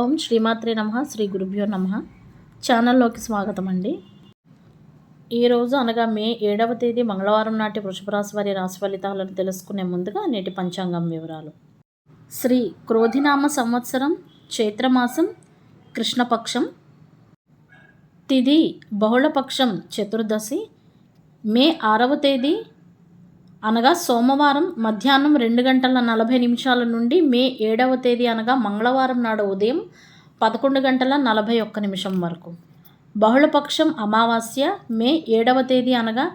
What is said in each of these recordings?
ఓం శ్రీమాత్రే నమ శ్రీ గురుభ్యో నమ. ఛానల్లోకి స్వాగతం అండి ఈరోజు అనగా మే ఏడవ తేదీ మంగళవారం నాటి వృషభరాశి వారి రాశి ఫలితాలను తెలుసుకునే ముందుగా నేటి పంచాంగం వివరాలు. శ్రీ క్రోధినామ సంవత్సరం చైత్రమాసం కృష్ణపక్షం తిథి బహుళపక్షం చతుర్దశి మే ఆరవ తేదీ అనగా సోమవారం మధ్యాహ్నం రెండు గంటల నలభై నిమిషాల నుండి మే ఏడవ తేదీ అనగా మంగళవారం నాడు ఉదయం పదకొండు గంటల నలభై ఒక్క నిమిషం వరకు. బహుళపక్షం అమావాస్య మే ఏడవ తేదీ అనగా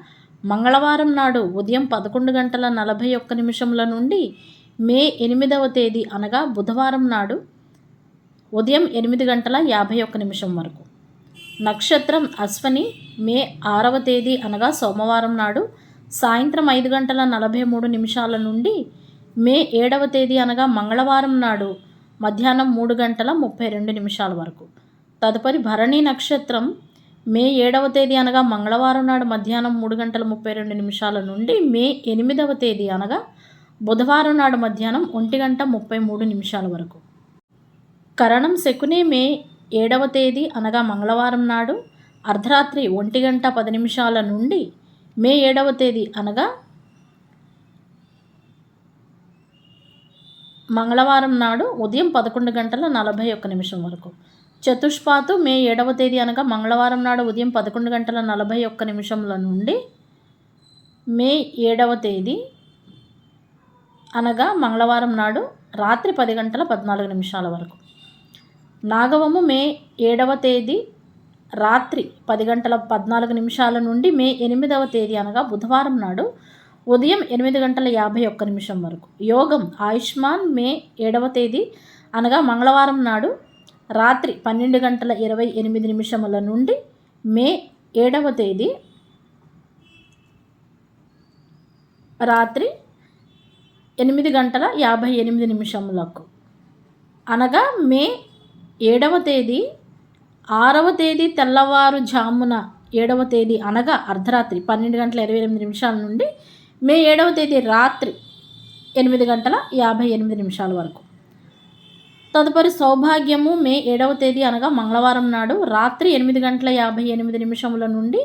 మంగళవారం నాడు ఉదయం పదకొండు గంటల నలభై ఒక్క నిమిషముల నుండి మే ఎనిమిదవ తేదీ అనగా బుధవారం నాడు ఉదయం ఎనిమిది గంటల యాభై ఒక్క నిమిషం వరకు. నక్షత్రం అశ్వని మే ఆరవ తేదీ అనగా సోమవారం నాడు సాయంత్రం ఐదు గంటల నలభై మూడు నిమిషాల నుండి మే ఏడవ తేదీ అనగా మంగళవారం నాడు మధ్యాహ్నం మూడు గంటల ముప్పై రెండు నిమిషాల వరకు. తదుపరి భరణి నక్షత్రం మే ఏడవ తేదీ అనగా మంగళవారం నాడు మధ్యాహ్నం మూడు గంటల ముప్పై రెండు నిమిషాల నుండి మే ఎనిమిదవ తేదీ అనగా బుధవారం నాడు మధ్యాహ్నం ఒంటి గంట ముప్పై మూడు నిమిషాల వరకు. కరణం శకునే మే ఏడవ తేదీ అనగా మంగళవారం నాడు అర్ధరాత్రి ఒంటి గంట పది నిమిషాల నుండి మే ఏడవ తేదీ అనగా మంగళవారం నాడు ఉదయం పదకొండు గంటల నలభై ఒక్క నిమిషం వరకు. చతుష్పాతు మే ఏడవ తేదీ అనగా మంగళవారం నాడు ఉదయం పదకొండు గంటల నలభై ఒక్క నిమిషంల నుండి మే ఏడవ తేదీ అనగా మంగళవారం నాడు రాత్రి పది గంటల పద్నాలుగు నిమిషాల వరకు. నాగవము మే ఏడవ తేదీ రాత్రి పది గంటల పద్నాలుగు నిమిషాల నుండి మే ఎనిమిదవ తేదీ అనగా బుధవారం నాడు ఉదయం ఎనిమిది గంటల యాభై ఒక్క నిమిషం వరకు. యోగం ఆయుష్మాన్ మే ఏడవ తేదీ అనగా మంగళవారం నాడు రాత్రి పన్నెండు గంటల ఇరవై ఎనిమిది నిమిషముల నుండి మే ఏడవ తేదీ రాత్రి ఎనిమిది గంటల యాభై ఎనిమిది నిమిషములకు అనగా మే ఏడవ తేదీ ఆరవ తేదీ తెల్లవారుజామున ఏడవ తేదీ అనగా అర్ధరాత్రి పన్నెండు గంటల ఇరవై ఎనిమిది నిమిషాల నుండి మే ఏడవ తేదీ రాత్రి ఎనిమిది గంటల యాభై ఎనిమిది నిమిషాల వరకు. తదుపరి సౌభాగ్యము మే ఏడవ తేదీ అనగా మంగళవారం నాడు రాత్రి ఎనిమిది గంటల యాభై ఎనిమిది నిమిషముల నుండి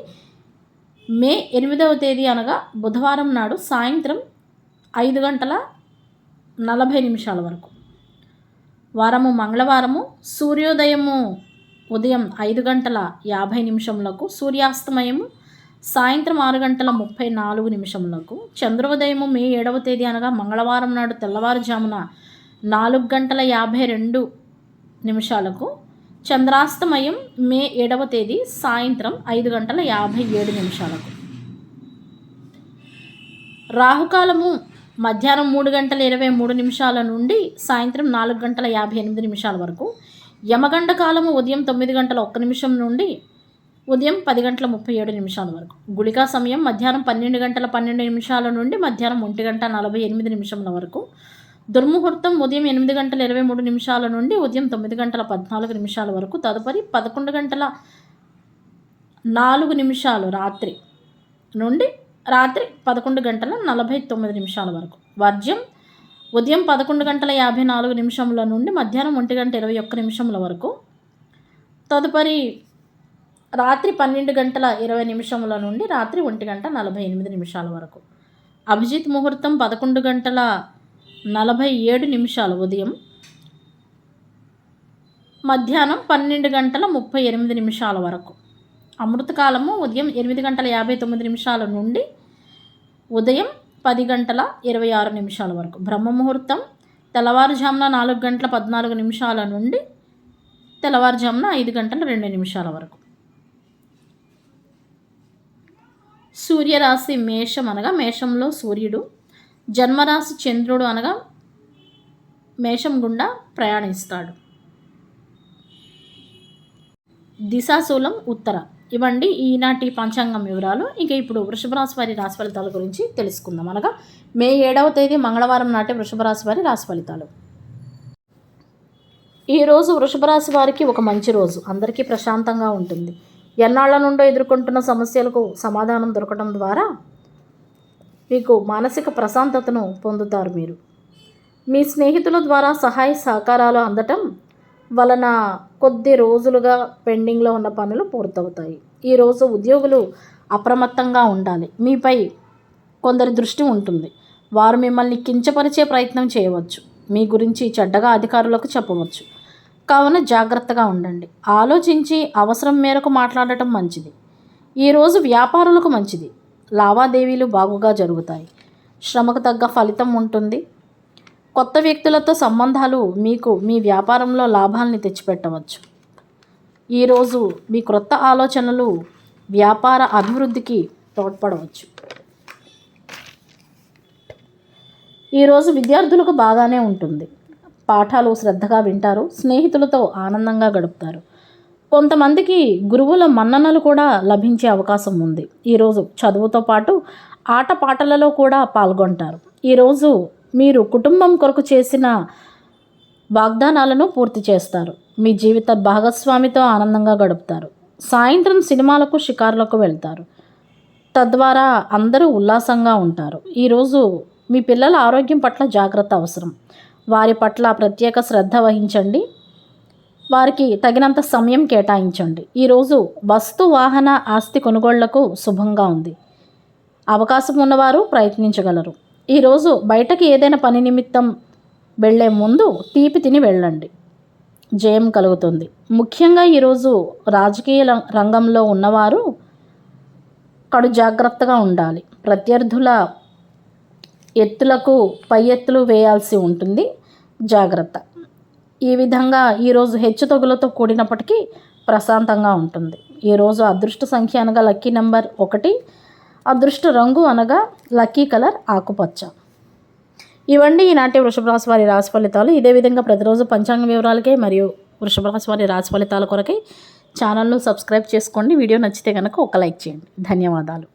మే ఎనిమిదవ తేదీ అనగా బుధవారం నాడు సాయంత్రం ఐదు గంటల నలభై నిమిషాల వరకు. వారము మంగళవారము సూర్యోదయము. ఉదయం ఐదు గంటల యాభై నిమిషములకు సూర్యాస్తమయము సాయంత్రం ఆరు గంటల ముప్పై నాలుగు నిమిషములకు చంద్రోదయము మే ఏడవ తేదీ అనగా మంగళవారం నాడు తెల్లవారుజామున నాలుగు గంటల యాభై రెండు నిమిషాలకు చంద్రాస్తమయం మే ఏడవ తేదీ సాయంత్రం ఐదు గంటల యాభై ఏడు నిమిషాలకు. రాహుకాలము మధ్యాహ్నం మూడు గంటల ఇరవై మూడు నిమిషాల నుండి సాయంత్రం నాలుగు గంటల యాభై ఎనిమిది నిమిషాల వరకు యమగండ కాలము ఉదయం తొమ్మిది గంటల ఒక్క నిమిషం నుండి ఉదయం పది గంటల ముప్పై ఏడు నిమిషాల వరకు. గుళికా సమయం మధ్యాహ్నం పన్నెండు గంటల పన్నెండు నిమిషాల నుండి మధ్యాహ్నం ఒంటి గంట నలభై ఎనిమిది నిమిషముల వరకు. దుర్ముహూర్తం ఉదయం ఎనిమిది గంటల ఇరవై మూడు నిమిషాల నుండి ఉదయం తొమ్మిది గంటల పద్నాలుగు నిమిషాల వరకు. తదుపరి పదకొండు గంటల నాలుగు నిమిషాలు రాత్రి నుండి రాత్రి పదకొండు గంటల నలభై తొమ్మిది నిమిషాల వరకు. వర్జ్యం ఉదయం పదకొండు గంటల యాభై నాలుగు నిమిషముల నుండి మధ్యాహ్నం ఒంటి గంట ఇరవై ఒక్క నిమిషముల వరకు. తదుపరి రాత్రి పన్నెండు గంటల ఇరవై నిమిషముల నుండి రాత్రి ఒంటి గంట నలభై ఎనిమిది నిమిషాల వరకు. అభిజిత్ ముహూర్తం పదకొండు గంటల నలభై ఏడు నిమిషాలు ఉదయం. మధ్యాహ్నం పన్నెండు గంటల ముప్పై ఎనిమిది నిమిషాల వరకు. అమృతకాలము ఉదయం ఎనిమిది గంటల యాభై తొమ్మిది నిమిషాల నుండి ఉదయం పది గంటల ఇరవై ఆరు నిమిషాల వరకు. బ్రహ్మ ముహూర్తం తెల్లవారుజామున నాలుగు గంటల పద్నాలుగు నిమిషాల నుండి తెల్లవారుజామున ఐదు గంటల రెండు నిమిషాల వరకు. సూర్యరాశి మేషం అనగా మేషంలో సూర్యుడు జన్మరాశి చంద్రుడు అనగా మేషం గుండా ప్రయాణిస్తాడు. దిశాశూలం ఉత్తర. ఇవ్వండి. ఈనాటి పంచాంగం వివరాలు ఇక ఇప్పుడు వృషభ రాశి వారి రాశి ఫలితాల గురించి తెలుసుకుందాం. అనగా మే ఏడవ తేదీ మంగళవారం నాటి వృషభ రాశి వారి రాశి ఫలితాలు. ఈరోజు వృషభ రాశి వారికి ఒక మంచి రోజు. అందరికీ ప్రశాంతంగా ఉంటుంది. ఎన్నాళ్ళ నుండో ఎదుర్కొంటున్న సమస్యలకు సమాధానం దొరకడం ద్వారా మీకు మానసిక ప్రశాంతతను పొందుతారు మీరు. మీ స్నేహితుల ద్వారా సహాయ సహకారాలు అందటం వలన కొద్ది రోజులుగా పెండింగ్లో ఉన్న పనులు పూర్తవుతాయి. ఈరోజు ఉద్యోగులు అప్రమత్తంగా ఉండాలి. మీపై కొందరి దృష్టి ఉంటుంది. వారు మిమ్మల్ని కించపరిచే ప్రయత్నం చేయవచ్చు. మీ గురించి చెడ్డగా అధికారులకు చెప్పవచ్చు. కావున జాగ్రత్తగా ఉండండి. ఆలోచించి అవసరం మేరకు మాట్లాడటం మంచిది. ఈరోజు వ్యాపారులకు మంచిది. లావాదేవీలు బాగుగా జరుగుతాయి. శ్రమకు తగ్గ ఫలితం ఉంటుంది. కొత్త వ్యక్తులతో సంబంధాలు మీకు మీ వ్యాపారంలో లాభాల్ని తెచ్చిపెట్టవచ్చు. ఈరోజు మీ క్రొత్త ఆలోచనలు వ్యాపార అభివృద్ధికి తోడ్పడవచ్చు. ఈరోజు విద్యార్థులకు బాగానే ఉంటుంది. పాఠాలు శ్రద్ధగా వింటారు స్నేహితులతో ఆనందంగా గడుపుతారు. కొంతమందికి గురువుల మన్ననలు కూడా లభించే అవకాశం ఉంది. ఈరోజు చదువుతో పాటు ఆటపాటలలో కూడా పాల్గొంటారు. ఈరోజు మీరు కుటుంబం కొరకు చేసిన వాగ్దానాలను పూర్తి చేస్తారు. మీ జీవిత భాగస్వామితో ఆనందంగా గడుపుతారు. సాయంత్రం సినిమాలకు షికారులకు వెళ్తారు. తద్వారా అందరూ ఉల్లాసంగా ఉంటారు. ఈరోజు మీ పిల్లల ఆరోగ్యం పట్ల జాగ్రత్త అవసరం. వారి పట్ల ప్రత్యేక శ్రద్ధ వహించండి. వారికి తగినంత సమయం కేటాయించండి. ఈరోజు వస్తు వాహన ఆస్తి కొనుగోళ్ళకు శుభంగా ఉంది. అవకాశం ఉన్నవారు ప్రయత్నించగలరు. ఈరోజు బయటకి ఏదైనా పని నిమిత్తం వెళ్ళే ముందు తీపి తిని వెళ్ళండి. జయం కలుగుతుంది. ముఖ్యంగా ఈరోజు రాజకీయ రం- రంగంలో ఉన్నవారు కడు జాగ్రత్తగా ఉండాలి. ప్రత్యర్థుల ఎత్తులకు పై ఎత్తులు వేయాల్సి ఉంటుంది. జాగ్రత్త. ఈ విధంగా ఈరోజు హెచ్చుతగులతో కూడినప్పటికీ ప్రశాంతంగా ఉంటుంది. ఈరోజు అదృష్ట సంఖ్య అనగా లక్కీ నెంబర్ ఒకటి. అదృష్ట రంగు అనగా లక్కీ కలర్ ఆకుపచ్చ. ఇవండి ఈనాటి వృషభ రాశి వారి రాశి ఫలితాలు ఇదే విధంగా ప్రతిరోజు పంచాంగ వివరాలకే మరియు వృషభ రాశి వారి రాశి ఫలితాల కొరకై ఛానల్ను సబ్స్క్రైబ్ చేసుకోండి. వీడియో నచ్చితే కనుక ఒక లైక్ చేయండి. ధన్యవాదాలు.